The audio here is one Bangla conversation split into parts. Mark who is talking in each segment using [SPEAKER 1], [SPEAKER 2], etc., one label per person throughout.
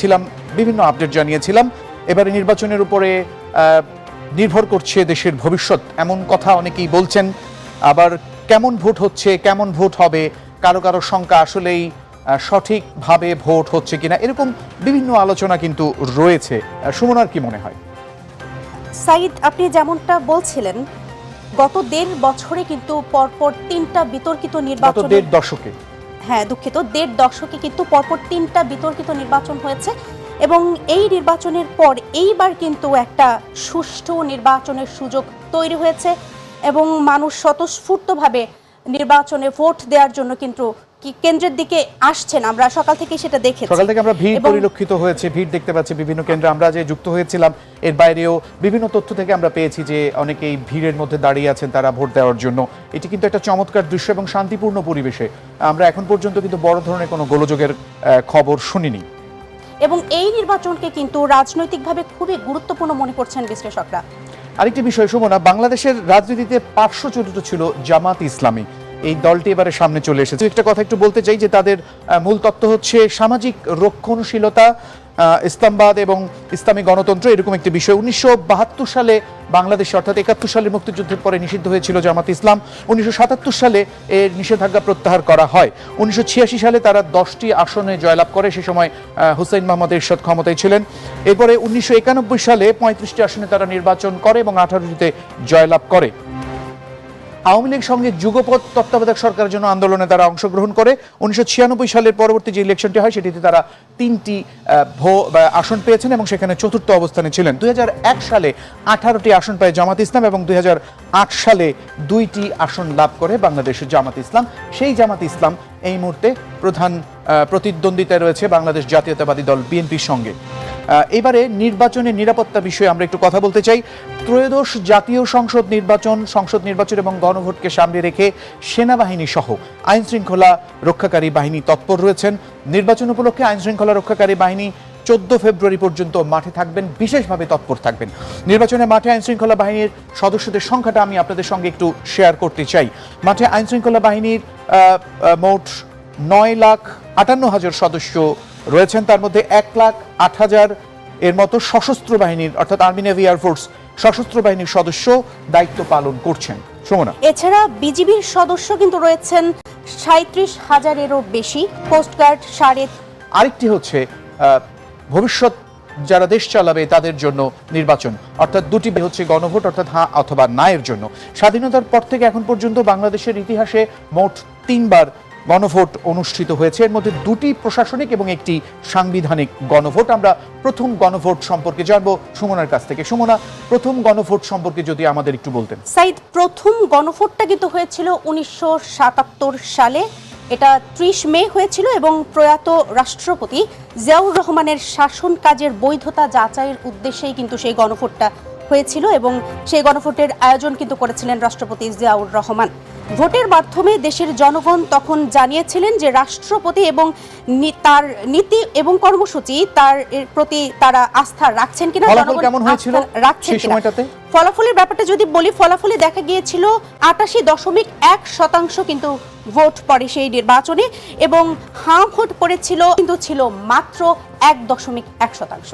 [SPEAKER 1] ছিলাম বিভিন্ন আপডেট জানিয়েছিলাম। এবারে নির্বাচনের উপরে নির্ভর করছে দেশের ভবিষ্যৎ। এমন কথা অনেকেই বলছেন। আবার কেমন ভোট হচ্ছে কেমন ভোট হবে কারও কারও শঙ্কা আসলেই সঠিকভাবে ভোট হচ্ছে কিনা এরকম বিভিন্ন আলোচনা কিন্তু রয়েছে। সুমনার কি মনে হয়?
[SPEAKER 2] সাইদ আপনি যেমনটা বলছিলেন গত দেড় বছরে কিন্তু পরপর তিনটা বিতর্কিত নির্বাচন
[SPEAKER 1] দেড় দশকে।
[SPEAKER 2] হ্যাঁ দুঃখিত। দেড় দশকে কিন্তু পরপর তিনটা বিতর্কিত নির্বাচন হয়েছে এবং এই নির্বাচনের পর এইবার কিন্তু একটা সুষ্ঠু নির্বাচনের সুযোগ তৈরি হয়েছে এবং মানুষ স্বতঃস্ফূর্তভাবে নির্বাচনে ভোট দেওয়ার জন্য কিন্তু কেন্দ্রের দিকে আসছেন? আমরা সকাল থেকে সেটা দেখেছি।
[SPEAKER 1] সকাল থেকে আমরা ভিড় পরিলক্ষিত হয়েছে ভিড় দেখতে পাচ্ছি বিভিন্ন কেন্দ্রে। আমরা যে যুক্ত হয়েছিলাম এর বাইরেও বিভিন্ন তথ্য থেকে আমরা পেয়েছি যে অনেকেই ভিড়ের মধ্যে দাঁড়িয়ে আছেন তারা ভোট দেওয়ার জন্য। এটি কিন্তু একটা চমৎকার দৃশ্য এবং শান্তিপূর্ণ পরিবেশে। আমরা এখন পর্যন্ত কিন্তু বড় ধরনের কোনো গোলযোগের খবর শুনিনি।
[SPEAKER 2] এবং এই নির্বাচনকে কিন্তু রাজনৈতিকভাবে খুবই গুরুত্বপূর্ণ মনে করছেন বিশ্লেষকরা।
[SPEAKER 1] আরেকটি বিষয় সুমনা বাংলাদেশের রাজনীতিতে পার্শ্ব চরিত্র ছিল জামাত ইসলামী। এই দলটি এবারে সামনে চলে এসেছে। একটা কথা একটু বলতে চাই যে তাদের মূল তত্ত্ব হচ্ছে সামাজিক রক্ষণশীলতা ইসলামবাদ এবং ইসলামী গণতন্ত্র এরকম একটি বিষয়। উনিশশো বাহাত্তর সালে বাংলাদেশে অর্থাৎ একাত্তর সালের মুক্তিযুদ্ধের পরে নিষিদ্ধ হয়েছিল জামাত ইসলাম। উনিশশো সাতাত্তর সালে এর নিষেধাজ্ঞা প্রত্যাহার করা হয়। উনিশশো ছিয়াশি সালে তারা দশটি আসনে জয়লাভ করে। সে সময় আহ, হুসাইন মোহাম্মদ এরশাদ ক্ষমতায় ছিলেন। এরপরে উনিশশো একানব্বই সালে পঁয়ত্রিশটি আসনে তারা নির্বাচন করে এবং আঠারোটিতে জয়লাভ করে। আওয়ামী লীগ সঙ্গে যুগপৎ তত্ত্বাবধায়ক সরকারের জন্য আন্দোলনে তারা অংশগ্রহণ করে। উনিশশো ছিয়ানব্বই সালের পরবর্তী যে ইলেকশনটি হয়, সেটিতে তারা তিনটি ভো- আসন পেয়েছেন এবং সেখানে চতুর্থ অবস্থানে ছিলেন। দু হাজার এক সালে আঠারোটি আসন পায় জামাত ইসলাম এবং দু হাজার আট সালে দুইটি আসন লাভ করে বাংলাদেশের জামাত ইসলাম। সেই জামাত ইসলাম এই মুহূর্তে প্রধান প্রতিদ্বন্দ্বিতায় রয়েছে বাংলাদেশ জাতীয়তাবাদী দল বিএনপির সঙ্গে। এবারে নির্বাচনের নিরাপত্তা বিষয়ে আমরা একটু কথা বলতে চাই। ত্রয়োদশ জাতীয় সংসদ নির্বাচন সংসদ নির্বাচন এবং গণভোটকে সামনে রেখে সেনাবাহিনী সহ আইন শৃঙ্খলা রক্ষাকারী বাহিনী তৎপর রয়েছেন। নির্বাচন উপলক্ষে আইন শৃঙ্খলা রক্ষাকারী বাহিনী চোদ্দ ফেব্রুয়ারি পর্যন্ত মাঠে থাকবেন, বিশেষভাবে তৎপর থাকবেন। নির্বাচনে মাঠে আইন শৃঙ্খলা বাহিনীর সদস্যদের সংখ্যাটা আমি আপনাদের সঙ্গে একটু শেয়ার করতে চাই। মাঠে আইন শৃঙ্খলা বাহিনীর মোট নয় লাখ আটান্ন হাজার সদস্য রয়েছেন। তার মধ্যে এক লাখ আট হাজার এর মতো সশস্ত্র বাহিনীর অর্থাৎ আর্মি নেভি এয়ারফোর্স সশস্ত্র বাহিনীর সদস্য দায়িত্ব পালন করছেন। সুমনা।
[SPEAKER 2] এছাড়া বিজিবির সদস্য কিন্তু রয়েছেন সাঁত্রিশ হাজারেরও বেশি কোস্টগার্ড সাড়ে
[SPEAKER 1] আরেকটি হচ্ছে ভবিষ্যৎ যারা দেশ চালাবে তাদের জন্য নির্বাচন অর্থাৎ দুটি হচ্ছে গণভোট অর্থাৎ হ্যাঁ অথবা না এর জন্য। স্বাধীনতার পর থেকে এখন পর্যন্ত বাংলাদেশের ইতিহাসে মোট তিনবার গণভোট অনুষ্ঠিত হয়েছে। এর মধ্যে দুটি প্রশাসনিক এবং একটি সাংবিধানিক গণভোট। আমরা প্রথম গণভোট সম্পর্কে জানব সুমনার কাছ থেকে। সুমনা, প্রথম গণভোট সম্পর্কে যদি আমাদের একটু বলতেন।
[SPEAKER 2] সাইদ, প্রথম গণভোটটা কিন্তু হয়েছিল উনিশশো সাতাত্তর সালে। এটা ত্রিশ মে হয়েছিল এবং প্রয়াত রাষ্ট্রপতি জিয়াউর রহমানের শাসন কাজের বৈধতা যাচাইয়ের উদ্দেশ্যেই কিন্তু সেই গণভোটটা হয়েছিল এবং সেই গণভোটের আয়োজন কিন্তু করেছিলেন রাষ্ট্রপতি জিয়াউর রহমান। ভোটের মাধ্যমে দেশের জনগণ তখন জানিয়েছিলেন যে রাষ্ট্রপতি এবং তার নীতি এবং কর্মসূচি তার প্রতি তারা আস্থা রাখছেন কিনা
[SPEAKER 1] ফলাফল
[SPEAKER 2] জনগণ
[SPEAKER 1] কেমন হয়েছিল
[SPEAKER 2] রাখছেন? ফলাফলের ব্যাপারটা যদি বলি, ফলাফলে দেখা গিয়েছিল আটাশি দশমিক এক শতাংশ কিন্তু ভোট পড়ে সেই নির্বাচনে এবং হাঁ ভোট পড়েছিল, কিন্তু ছিল মাত্র এক দশমিক এক শতাংশ।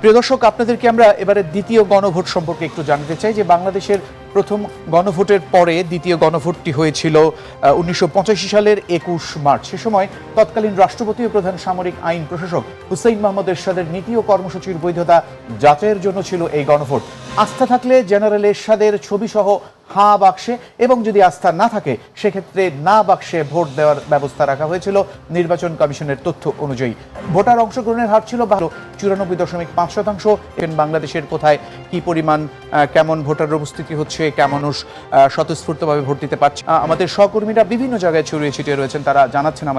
[SPEAKER 1] প্রিয় দর্শক, আপনাদেরকে আমরা এবারে দ্বিতীয় গণভোট সম্পর্কে একটু জানতে চাই যে বাংলাদেশের প্রথম গণভোটের পরে দ্বিতীয় গণভোটটি হয়েছিল উনিশশো পঁচাশি সালের একুশ মার্চ। সে সময় তৎকালীন রাষ্ট্রপতি ও প্রধান সামরিক আইন প্রশাসক হুসেইন মোহাম্মদ এরশাদের নীতি ও কর্মসূচির বৈধতা যাচাইয়ের জন্য ছিল এই গণভোট। আস্থা থাকলে জেনারেল এরশাদের ছবি সহ হাঁ বাক্সে এবং যদি আস্থা না থাকে, সেক্ষেত্রে না বাক্সে ভোট দেওয়ার ব্যবস্থা রাখা হয়েছিল। নির্বাচন কমিশনের তথ্য অনুযায়ী ভোটার অংশগ্রহণের হার ছিল ভালো চুরানব্বই দশমিক পাঁচ শতাংশ। বাংলাদেশের কোথায়, কি পরিমাণ কেমন ভোটার উপস্থিতি হচ্ছে, কেমন স্বতঃস্ফূর্তভাবে ভোট দিতে পারছে আমাদের সহকর্মীরা বিভিন্ন জায়গায় ছড়িয়ে ছিটিয়ে রয়েছেন, তারা জানাচ্ছেন আমাদের